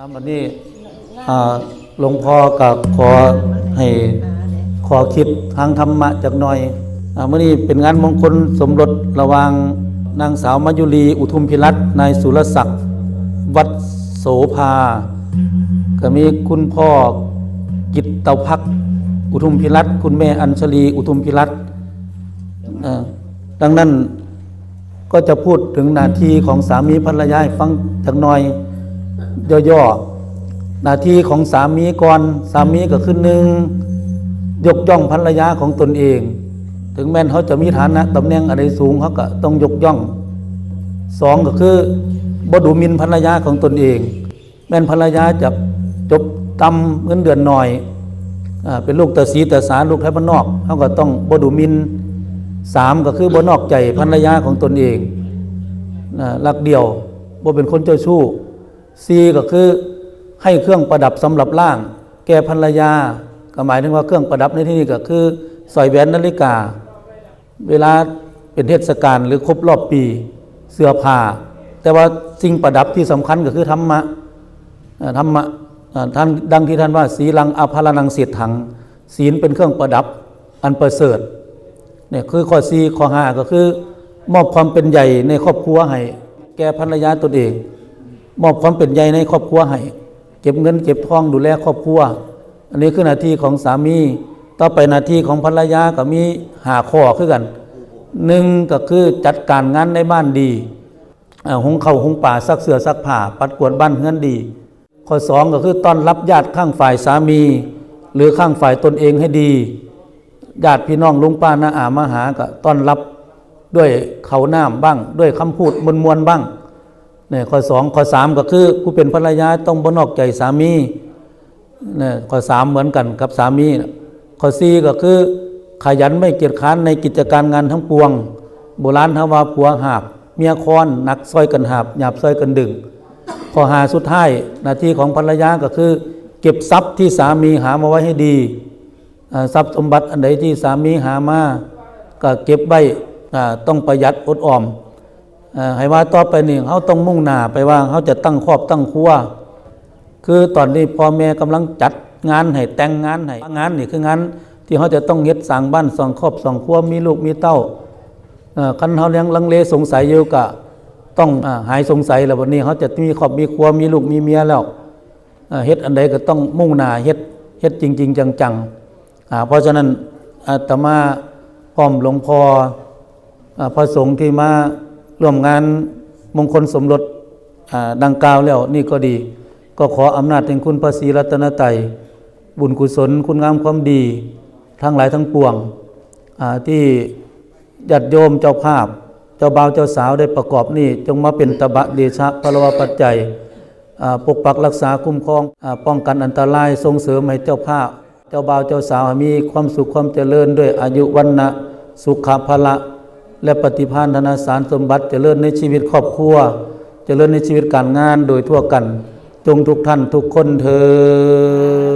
อ่าวันนี้หลวงพ่อกับขอให้ขอคิดทางธรรมะจากหน่อยอาเมื่อนี้เป็นงานมงคลสมรสระหว่างนางสาวมายุรีอุทุมพิรัตน์นายสุรศักดิ์วัดโสภา ก็มีคุณพ่อกิตเตาพัก อุทุมพิรัตคุณแม่อัญชลีอุทุมพิรัตดังนั้นก็จะพูดถึงหน้าที่ของสามีภรรยาฟังจากหน่อย ย่อๆหน้าที่ของสามีก่อนสามีก็คือหนึ่งยกย่องภรรยาของตนเอง ถึงแม้นเขาจะมีฐานะตำแหน่งอะไรสูงเขาก็ต้องยกย่องสองก็คือบดูมินภรรยาของตนเอง แม่นภรรยาจะจบตำเงินเดือนหน่อยอาเป็นลูกต่สีต่สารลูกไทยบ้านนอกเขาก็ต้องบดูมินสามก็คือบนอกใจภรรยาของตนเองอ่ารักเดียวบ่เป็นคนเจ้าชู้ ซีก็คือให้เครื่องประดับสำหรับร่าง แก่ภรรยา ก็หมายถึงว่าเครื่องประดับในที่นี้ก็คือสร้อยแหวนนาฬิกา เวลาเป็นเทศกาลหรือครบรอบปีเสื้อผ้า แต่ว่าสิ่งประดับที่สำคัญก็คือธรรมะธรรมะท่านดังที่ท่านว่าสีลังอภารนังเสียถัง ศีลเป็นเครื่องประดับอันประเสริฐเนี่ยคือข้อสีข้อห้าก็คือ มอบความเป็นใหญ่ในครอบครัวให้แก่ภรรยาตนเอง มอบความเป็นใหญ่ในครอบครัวให้เก็บเงินเก็บทองดูแลครอบครัว อันนี้คือหน้าที่ของสามี ต่อไปหน้าที่ของภรรยาก็มีหาข้อคือกันหนึ่งก็คือจัดการงานในบ้านดีหุงข้าหุงป่าซักเสื้อซักผ้าปัดกวาดบ้านเฮือนดี ข้อสองก็คือต้อนรับญาติข้างฝ่ายสามี หรือข้างฝ่ายตนเองให้ดีญาติพี่น้องลุงป้าน้าอามาหาก็ต้อนรับด้วยเขาน้ำบ้าง ด้วยคำพูดมวลๆบ้าง เนี่ยข้อสองข้อสามก็คือผู้เป็นภรรยาต้องบนอกใจสามีเนี่ยข้อสามเหมือนกันกับสามี ข้อสี่ก็คือ ขยันไม่เกียจค้านในกิจการงานทั้งปวง โบราณทว่าผัวหาบเมียคอนหนักซอยกันหาบหยาบซอยกันดึง ข้อหาสุดท้ายหน้าที่ของภรรยาก็คือ เก็บทรัพย์ที่สามีหามาไว้ให้ดีทรัพย์สมบัติอันใดที่สามีหามาก็เก็บไว้ต้องประหยัดอดออม ให้ว่าต่อไปนี่เขาต้องมุ่งหน้าไปว่าเขาจะตั้งครอบตั้งครัวคือตอนนี้พ่อแม่กำลังจัดงานให้แต่งงานให้งานนี่คืองานที่เขาจะต้องเฮ็ดสร้างบ้านสองครอบสองครัวมีลูกมีเต้าคันเขายังลังเลสงสัยอยู่ก็ต้องอหายสงสัยแล้ววันนี้เขาจะมีครอบมีครัวมีลูกมีเมียแล้วเฮ็ดอันใดก็ต้องมุ่งหน้าเฮ็ดเฮ็ดจริงๆจังๆเพราะฉะนั้นอาตมาพร้อมหลวงพ่ออ่าพระสงฆ์ที่มา ร่วมงานมงคลสมรสดังกล่าวแล้วนี่ก็ดี ก็ขออำนาจแห่งคุณพระศรีรัตนตรัยบุญกุศลคุณงามความดี ทั้งหลายทั้งปวงที่ญาติโยมเจ้าภาพ เจ้าบ่าวเจ้าสาวได้ประกอบนี่จงมาเป็นตบะเดชะพลวปัจจัยปกปักรักษาคุ้มครองอป้องกันอันตรายส่งเสริมให้เจ้าภาพ เจ้าบ่าวเจ้าสาวมีความสุขความเจริญด้วยอายุวันนะสุขภละ และปฏิภาณธนาสารสมบัติจเจริญในชีวิตครอบครัวจเจริญในชีวิตการงานโดยทั่วกัน จงทุกท่านทุกคนเธอ